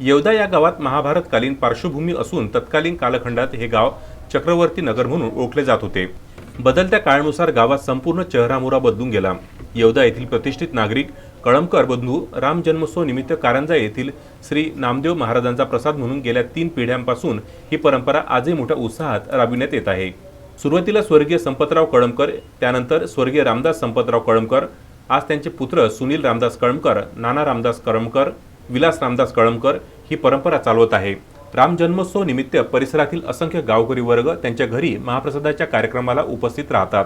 येवदा या गावात महाभारतकालीन पार्श्वभूमी असून तत्कालीन कालखंडात हे गाव चक्रवर्ती नगर म्हणून ओळखले जात होते. बदलत्या काळानुसार गावात संपूर्ण चेहरामोहरा बदलून गेला. येवदा येथील प्रतिष्ठित नागरिक कळमकर बंधू राम जन्मोत्सव निमित्त कारंजा येथील श्री नामदेव महाराजांचा प्रसाद म्हणून गेल्या तीन पिढ्यांपासून ही परंपरा आजही मोठ्या उत्साहात राबविण्यात येत आहे. सुरुवातीला स्वर्गीय संपतराव कळमकर त्यानंतर स्वर्गीय रामदास संपतराव कळमकर आज त्यांचे पुत्र सुनील रामदास कळमकर नाना रामदास कळमकर विलास रामदास कळमकर ही परंपरा चालवत आहे. राम जन्मोत्सव निमित्त परिसरातील असंख्य गावकरी वर्ग त्यांच्या घरी महाप्रसादाच्या कार्यक्रमाला उपस्थित राहतात.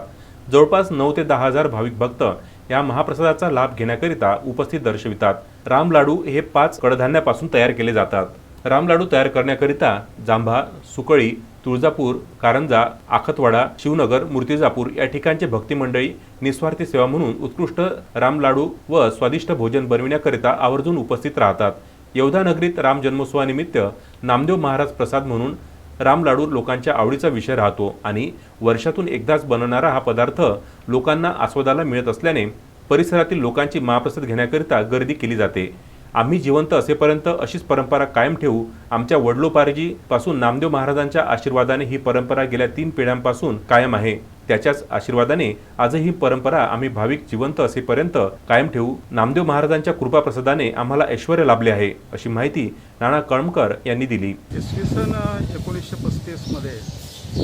जवळपास नऊ ते दहा हजार भाविक भक्त या महाप्रसादाचा लाभ घेण्याकरिता उपस्थित दर्शवितात. राम लाडू हे पाच कडधान्यापासून तयार केले जातात. रामलाडू तयार करण्याकरिता जांभा सुकळी तुळजापूर कारंजा आखतवाडा शिवनगर मूर्तिजापूर या ठिकाणचे भक्ती मंडळी निस्वार्थी सेवा म्हणून उत्कृष्ट रामलाडू व स्वादिष्ट भोजन बनविण्याकरिता आवर्जून उपस्थित राहतात. येवधानगरीत राम जन्मोत्सवानिमित्त नामदेव महाराज प्रसाद म्हणून रामलाडू लोकांच्या आवडीचा विषय राहतो आणि वर्षातून एकदाच बनणारा हा पदार्थ लोकांना आस्वादाला मिळत असल्याने परिसरातील लोकांची महाप्रसाद घेण्याकरिता गर्दी केली जाते. आम्ही जिवंत असेपर्यंत अशीच परंपरा कायम ठेवू. आमच्या वडलोपार्जी पासून नामदेव महाराजांच्या आशीर्वादाने ही परंपरा गेल्या तीन पिढ्यांपासून कायम आहे. त्याच्याच आशीर्वादाने आजही ही परंपरा आम्ही भाविक जिवंत असेपर्यंत कायम ठेवू. नामदेव महाराजांच्या कृपाप्रसादाने आम्हाला ऐश्वर लाभले आहे अशी माहिती नाना कळमकर यांनी दिली. इसवी सन एकोणीसशे पस्तीसमध्ये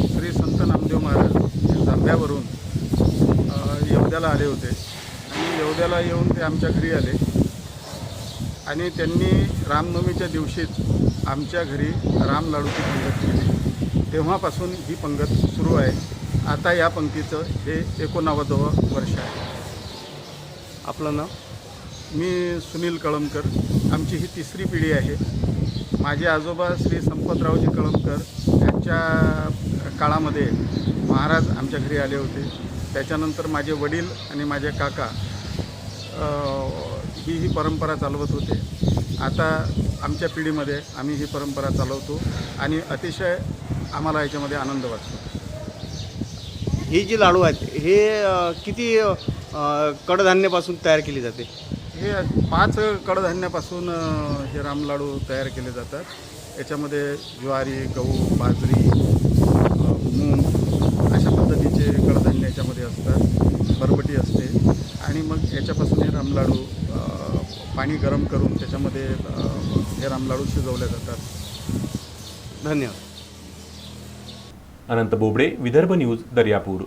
श्री संत नामदेव महाराज जांभ्यावरून येवद्याला आले होते. आणि येवद्याला येऊन ते आमच्या घरी आले. आणि त्यांनी रामनवमीच्या दिवशीच आमच्या घरी राम लाडूची पंगत केली. तेव्हापासून ही पंगत सुरू आहे. आता या पंक्तीचं हे एकोणावदावं वर्ष आहे. आपलं नाव? मी सुनील कळमकर. आमची ही तिसरी पिढी आहे. माझे आजोबा श्री संपतरावजी कळमकर यांच्या काळामध्ये महाराज आमच्या घरी आले होते. त्याच्यानंतर माझे वडील आणि माझे काका ही ही परंपरा चालवत होते. आता आमच्या पिढीमध्ये आम्ही ही परंपरा चालवतो आणि अतिशय आम्हाला याच्यामध्ये आनंद वाटतो. ही जी लाडू आहेत हे अ, किती अ, कडधान्यापासून तयार केली जाते? हे पाच कडधान्यापासून अ, हे रामलाडू तयार केले जातात. याच्यामध्ये ज्वारी गहू बाजरी अ, मूग अशा पद्धतीचे कडधान्य याच्यामध्ये असतात. बरबटी असते. आणि मग याच्यापासून हे रामलाडू पाणी गरम करून त्याच्यामध्ये हे रामलाडू शिजवले जातात. धन्यवाद. अनंत बोबडे विदर्भ न्यूज दर्यापूर.